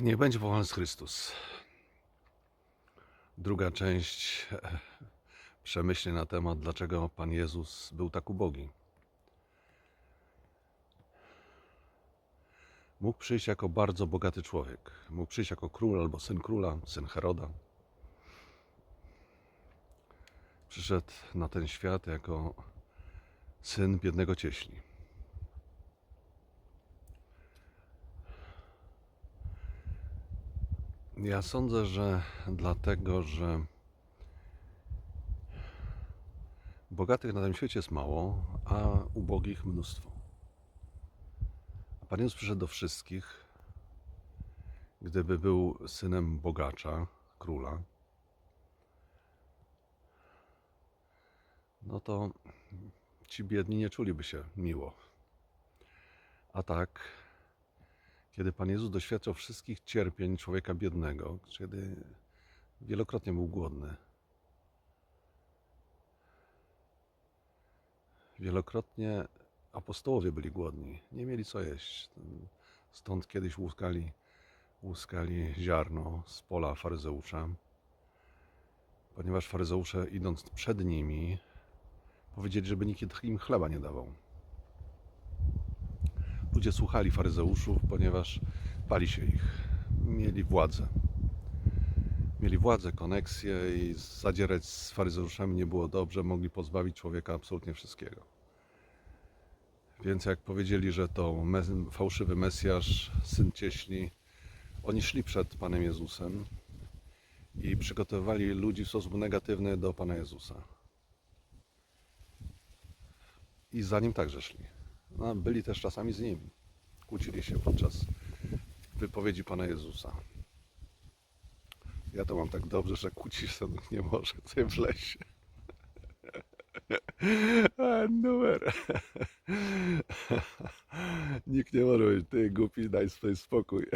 Niech będzie powołany Chrystus. Druga część e, przemyśleń na temat, dlaczego Pan Jezus był tak ubogi. Mógł przyjść jako bardzo bogaty człowiek. Mógł przyjść jako król albo syn króla, syn Heroda. Przyszedł na ten świat jako syn biednego cieśli. Ja sądzę, że dlatego, że bogatych na tym świecie jest mało, a ubogich mnóstwo. A Pan Jezus przyszedł do wszystkich. Gdyby był synem bogacza, króla, no to ci biedni nie czuliby się miło. A tak, kiedy Pan Jezus doświadczał wszystkich cierpień człowieka biednego, kiedy wielokrotnie był głodny, wielokrotnie apostołowie byli głodni, nie mieli co jeść. Stąd kiedyś łuskali, łuskali ziarno z pola faryzeusza, ponieważ faryzeusze idąc przed nimi powiedzieli, żeby nikt im chleba nie dawał. Ludzie słuchali faryzeuszów, ponieważ bali się ich. Mieli władzę. Mieli władzę, koneksję i zadzierać z faryzeuszami nie było dobrze. Mogli pozbawić człowieka absolutnie wszystkiego. Więc jak powiedzieli, że to fałszywy Mesjasz, syn cieśli, oni szli przed Panem Jezusem i przygotowywali ludzi w sposób negatywny do Pana Jezusa. I za nim także szli. No, byli też czasami z nim. Kłócili się podczas wypowiedzi Pana Jezusa. Ja to mam tak dobrze, że kłócić się nie może, co w lesie. A, numer. Nikt nie może powiedzieć, ty głupi, daj sobie spokój.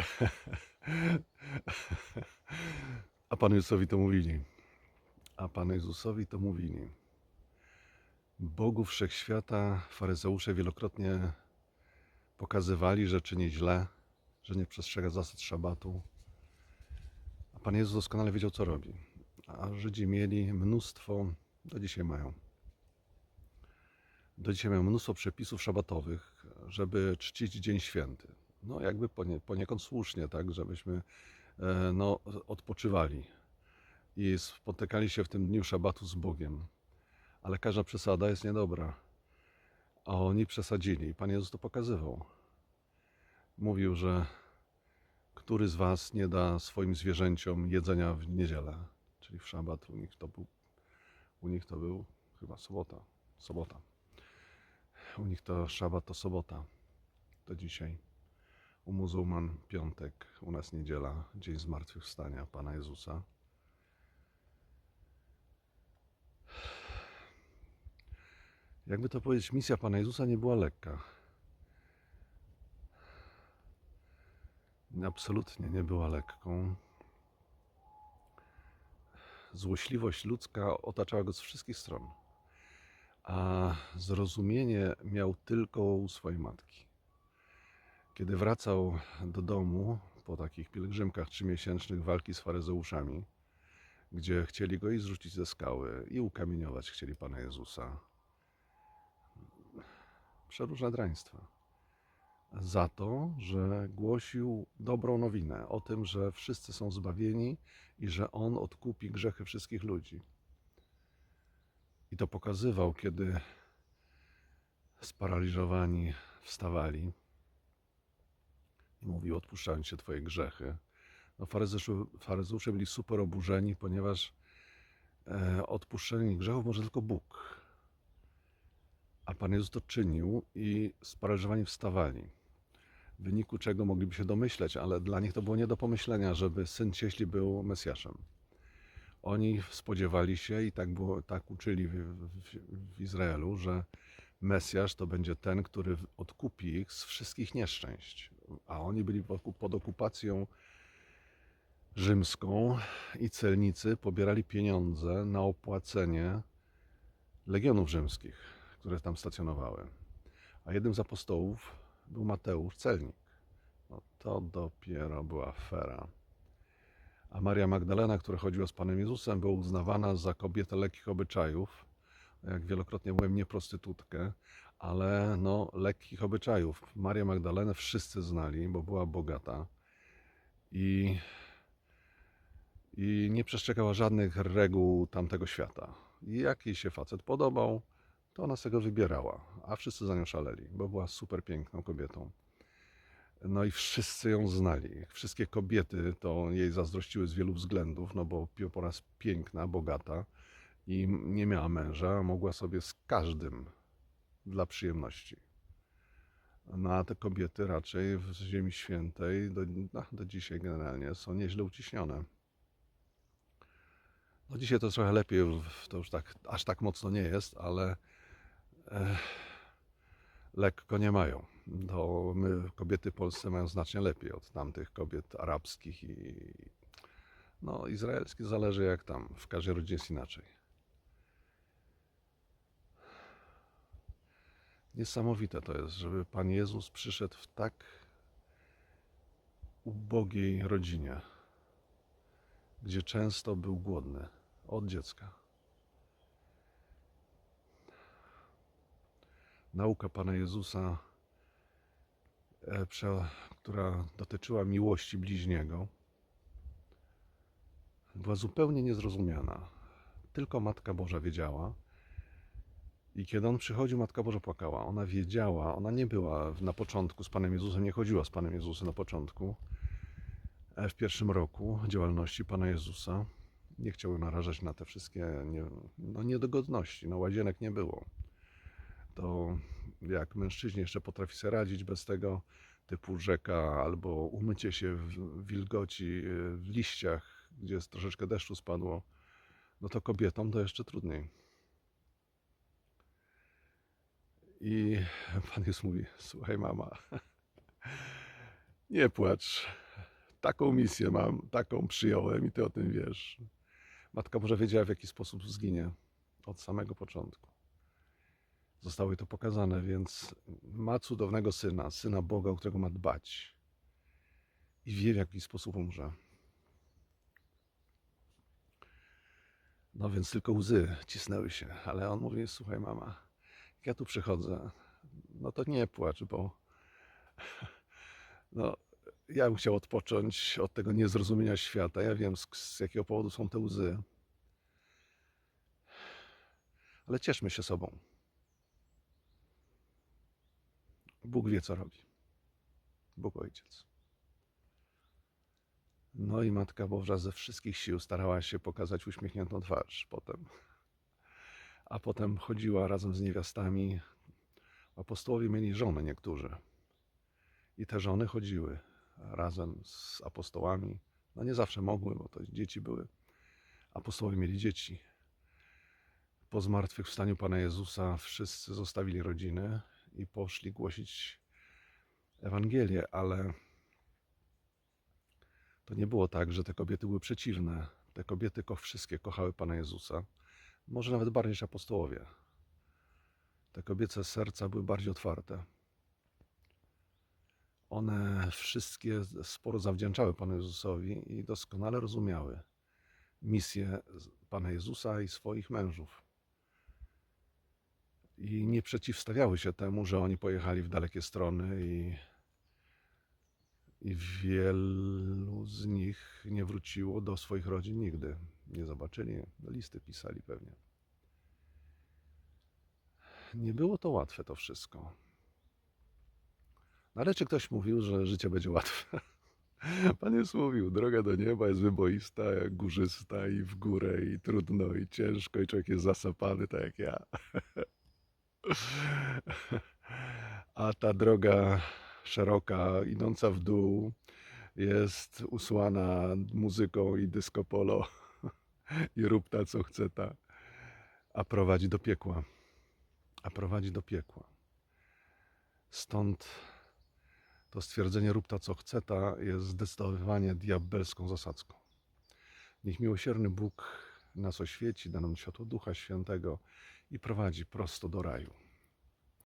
A Panu Jezusowi to mówili. A Panu Jezusowi to mówili. Bogu Wszechświata faryzeusze wielokrotnie pokazywali, że czyni źle, że nie przestrzega zasad szabatu. A Pan Jezus doskonale wiedział, co robi. A Żydzi mieli mnóstwo, do dzisiaj mają, do dzisiaj mają mnóstwo przepisów szabatowych, żeby czcić Dzień Święty. No jakby ponie, poniekąd słusznie, tak, żebyśmy e, no, odpoczywali i spotykali się w tym dniu szabatu z Bogiem ale każda przesada jest niedobra. A oni przesadzili. Pan Jezus to pokazywał. Mówił, że który z was nie da swoim zwierzęciom jedzenia w niedzielę, czyli w szabat. U nich to był, u nich to był chyba sobota. Sobota. U nich to szabat to sobota. To dzisiaj. U muzułman piątek, u nas niedziela, dzień zmartwychwstania Pana Jezusa. Jakby to powiedzieć, misja Pana Jezusa nie była lekka. Absolutnie nie była lekką. Złośliwość ludzka otaczała go z wszystkich stron, a zrozumienie miał tylko u swojej matki. Kiedy wracał do domu po takich pielgrzymkach trzymiesięcznych walki z faryzeuszami, gdzie chcieli go i zrzucić ze skały, i ukamieniować chcieli Pana Jezusa, przeróżne draństwa. Za to, że głosił dobrą nowinę o tym, że wszyscy są zbawieni i że On odkupi grzechy wszystkich ludzi. I to pokazywał, kiedy sparaliżowani wstawali i mówił, odpuszczając się Twoje grzechy. No, faryzeusze, faryzeusze byli super oburzeni, ponieważ e, odpuszczenie grzechów może tylko Bóg. Pan Jezus to czynił i sparaliżowani wstawali. W wyniku czego mogliby się domyśleć, ale dla nich to było nie do pomyślenia, żeby syn cieśli był Mesjaszem. Oni spodziewali się i tak, było, tak uczyli w, w, w Izraelu, że Mesjasz to będzie ten, który odkupi ich z wszystkich nieszczęść. A oni byli pod okupacją rzymską i celnicy pobierali pieniądze na opłacenie legionów rzymskich które tam stacjonowały. A jednym z apostołów był Mateusz, celnik. No to dopiero była afera. A Maria Magdalena, która chodziła z Panem Jezusem, była uznawana za kobietę lekkich obyczajów. Jak wielokrotnie byłem, nie prostytutkę, ale no, lekkich obyczajów. Marię Magdalenę wszyscy znali, bo była bogata i, i nie przestrzegała żadnych reguł tamtego świata. I jak jej się facet podobał, to ona sobie go wybierała, a wszyscy za nią szaleli, bo była super piękną kobietą. No i wszyscy ją znali. Wszystkie kobiety to jej zazdrościły z wielu względów, no bo po raz piękna, bogata i nie miała męża, mogła sobie z każdym dla przyjemności. No a te kobiety raczej w Ziemi Świętej do, no, do dzisiaj generalnie są nieźle uciśnione. No dzisiaj to trochę lepiej, to już tak, aż tak mocno nie jest, ale lekko nie mają. To my, kobiety polskie mają znacznie lepiej od tamtych kobiet arabskich i no, izraelskich. Zależy jak tam, w każdej rodzinie jest inaczej. Niesamowite to jest, żeby Pan Jezus przyszedł w tak ubogiej rodzinie, gdzie często był głodny od dziecka. Nauka Pana Jezusa, e, która dotyczyła miłości bliźniego, była zupełnie niezrozumiana. Tylko Matka Boża wiedziała. I kiedy on przychodził, Matka Boża płakała. Ona wiedziała, ona nie była na początku z Panem Jezusem, nie chodziła z Panem Jezusem na początku, e, w pierwszym roku działalności Pana Jezusa. Nie chciał narażać na te wszystkie nie, no, niedogodności. No, łazienek nie było. To jak mężczyźni jeszcze potrafi sobie radzić bez tego, typu rzeka albo umycie się w wilgoci, e, w liściach, gdzie jest troszeczkę deszczu spadło, no to kobietom to jeszcze trudniej. I Pan Jezus mówi: Słuchaj, mama, nie płacz. Taką misję mam, taką przyjąłem i ty o tym wiesz. Matka Boża wiedziała, w jaki sposób zginie od samego początku. Zostało jej to pokazane, więc ma cudownego syna, syna Boga, o którego ma dbać. I wie, w jaki sposób umrze. No więc tylko łzy cisnęły się, ale on mówi: Słuchaj, mama, jak ja tu przychodzę, no to nie płacz, bo no, ja bym chciał odpocząć od tego niezrozumienia świata. Ja wiem, z, z jakiego powodu są te łzy. Ale cieszmy się sobą. Bóg wie, co robi. Bóg Ojciec. No i Matka Boża ze wszystkich sił starała się pokazać uśmiechniętą twarz potem. A potem chodziła razem z niewiastami. Apostołowie mieli żony niektórzy. I te żony chodziły razem z apostołami. No nie zawsze mogły, bo to dzieci były. Apostołowie mieli dzieci. Po zmartwychwstaniu Pana Jezusa wszyscy zostawili rodziny i poszli głosić Ewangelię, ale to nie było tak, że te kobiety były przeciwne. Te kobiety ko- wszystkie kochały Pana Jezusa, może nawet bardziej niż apostołowie. Te kobiece serca były bardziej otwarte. One wszystkie sporo zawdzięczały Panu Jezusowi i doskonale rozumiały misję Pana Jezusa i swoich mężów. I nie przeciwstawiały się temu, że oni pojechali w dalekie strony i, i wielu z nich nie wróciło do swoich rodzin nigdy. Nie zobaczyli, listy pisali pewnie. Nie było to łatwe to wszystko. No ale czy ktoś mówił, że życie będzie łatwe? Pan Jezus mówił, droga do nieba jest wyboista, górzysta i w górę i trudno i ciężko i człowiek jest zasapany tak jak ja. A ta droga szeroka, idąca w dół, jest usłana muzyką i disco polo i rób ta co chce ta, a prowadzi do piekła. A prowadzi do piekła. Stąd to stwierdzenie rób ta co chce ta jest zdecydowanie diabelską zasadzką. Niech miłosierny Bóg nas oświeci, da nam światło Ducha Świętego i prowadzi prosto do raju.